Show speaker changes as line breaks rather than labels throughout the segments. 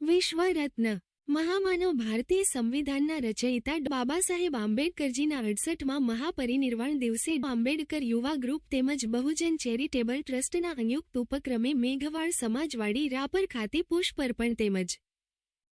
વિશ્વરત્ન. મહામાનવ ભારતીય સંવિધાનના રચયિતા બાબા સાહેબ આંબેડકરજીના અડસઠમાં મહાપરિનિર્વાણ દિવસે આંબેડકર યુવા ગ્રુપ તેમજ બહુજન ચેરિટેબલ ટ્રસ્ટના સંયુક્ત ઉપક્રમે મેઘવાળ સમાજવાડી રાપર ખાતે પુષ્પર્પણ તેમજ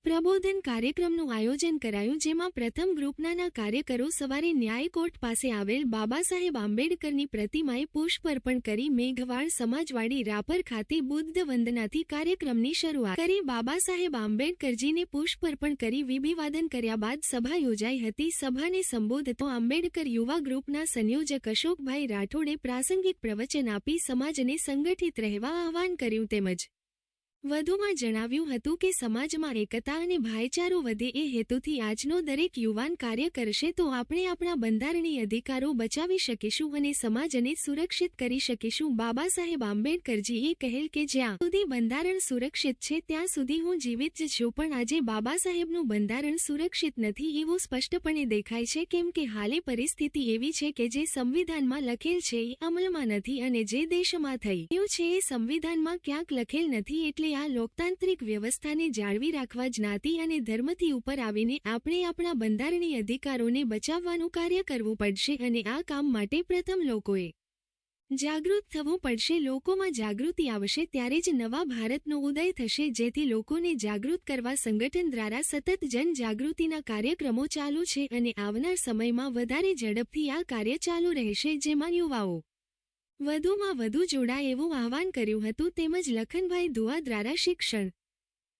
પ્રબોધન કાર્યક્રમનું આયોજન કરાયું, જેમાં પ્રથમ ગ્રુપનાના કાર્યકરો સવારે ન્યાય કોર્ટ પાસે આવેલ બાબા સાહેબ આંબેડકરની પ્રતિમાએ પુષ્પર્પણ કરી મેઘવાળ સમાજવાડી રાપર ખાતે બુદ્ધ વંદનાથી કાર્યક્રમની શરૂઆત કરી. બાબા સાહેબ આંબેડકરજીને પુષ્પર્પણ કરી વિભિવાદન કર્યા બાદ સભા યોજાઈ હતી. સભાને સંબોધતો આંબેડકર યુવા ગ્રુપના સંયોજક અશોકભાઈ રાઠોડે પ્રાસંગિક પ્રવચન આપી સમાજને સંગઠિત રહેવા આહવાન કર્યું તેમજ વધુમાં જણાવ્યું હતું કે સમાજમાં એકતા અને ભાઈચારો વધે એ હેતુથી આજનો દરેક યુવાન કાર્ય કરશે તો આપણે આપણા બંધારણીય અધિકારો બચાવી શકીશું અને સમાજને સુરક્ષિત કરી શકીશું. બાબા સાહેબ આંબેડકરજીએ કહેલ કે જ્યાં સુધી બંધારણ સુરક્ષિત છે, ત્યાં સુધી હું જીવિત જ છું. પણ આજે બાબા સાહેબનું બંધારણ સુરક્ષિત નથી એવું સ્પષ્ટપણે દેખાય છે, કેમ કે હાલે પરિસ્થિતિ એવી છે કે જે સંવિધાનમાં લખેલ છે એ અમલમાં નથી અને જે દેશમાં થઈ રહ્યું છે એ સંવિધાનમાં ક્યાંક લખેલ નથી. એટલે આ લોકતાંત્રિક વ્યવસ્થાને જાળવી રાખવા જ્ઞાતિ અને ધર્મથી ઉપર આવીને આપણે આપણા બંધારણીય અધિકારોને બચાવવાનું કાર્ય કરવું પડશે અને આ કામ માટે પ્રથમ લોકોએ જાગૃત થવું પડશે. લોકોમાં જાગૃતિ આવશે ત્યારે જ નવા ભારતનો ઉદય થશે, જેથી લોકોને જાગૃત કરવા સંગઠન દ્વારા સતત જનજાગૃતિના કાર્યક્રમો ચાલુ છે અને આવનાર સમયમાં વધારે ઝડપથી આ કાર્ય ચાલુ રહેશે. જેમાં યુવાઓ વધુમાં વધુ જોડાય એવું આહવાન કર્યું હતું તેમજ લખનભાઈ ધુઆ દ્વારા શિક્ષણ,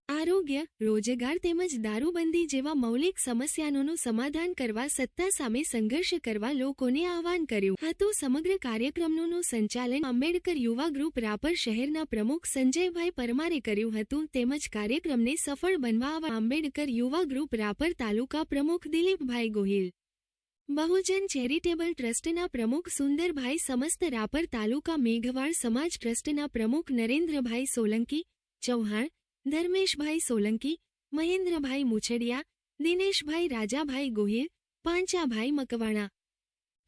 આરોગ્ય, રોજગાર તેમજ દારૂબંધી જેવા મૌલિક સમસ્યાઓનું સમાધાન કરવા સત્તા સામે સંઘર્ષ કરવા લોકોને આહવાન કર્યું હતું. સમગ્ર કાર્યક્રમનું સંચાલન આંબેડકર યુવા ગ્રુપ રાપર શહેરના પ્રમુખ સંજયભાઈ પરમારે કર્યું હતું તેમજ કાર્યક્રમને સફળ બનવા આંબેડકર યુવા ગ્રુપ રાપર તાલુકા પ્રમુખ દિલીપભાઈ ગોહિલ બહુજન ચેરિટેબલ ટ્રસ્ટના પ્રમુખ સુંદરભાઈ સમસ્ત રાપર તાલુકા મેઘવાળ સમાજ ટ્રસ્ટના પ્રમુખ નરેન્દ્રભાઈ સોલંકી ચૌહાણ, ધર્મેશભાઈ સોલંકી, મહેન્દ્રભાઈ મુછડિયા, દિનેશભાઈ રાજાભાઈ ગોહિલ, પાંચાભાઈ મકવાણા,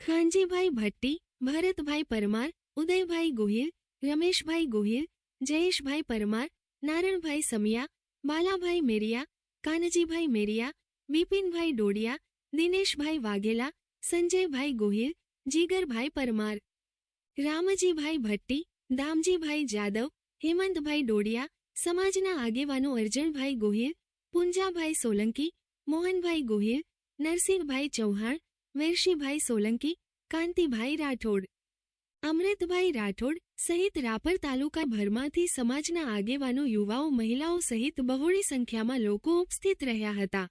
ખાનજીભાઈ ભટ્ટી, ભરતભાઈ પરમાર, ઉદયભાઈ ગોહિલ, રમેશભાઈ ગોહિલ, જયેશભાઈ પરમાર, નારણભાઈ સમિયા, બાલાભાઈ મેરિયા, કાનજીભાઈ મેરિયા બિપિનભાઈ ડોડિયા દિનેશભાઈ વાઘેલા, સંજયભાઈ ગોહિલ, જીગરભાઈ પરમાર, રામજીભાઈ ભટ્ટી, દામજીભાઈ જાદવ, હેમંતભાઈ ડોડિયા, સમાજના આગેવાનો અર્જણભાઈ ગોહિલ, પુંજાભાઈ સોલંકી, મોહનભાઈ ગોહિલ, નરસિંહભાઈ ચૌહાણ, વેરશીભાઈ સોલંકી, કાંતિભાઈ રાઠોડ, અમૃતભાઈ રાઠોડ સહિત રાપર તાલુકા ભરમાંથી સમાજના આગેવાનો, યુવાઓ, મહિલાઓ સહિત બહોળી સંખ્યામાં લોકો ઉપસ્થિત રહ્યા હતા.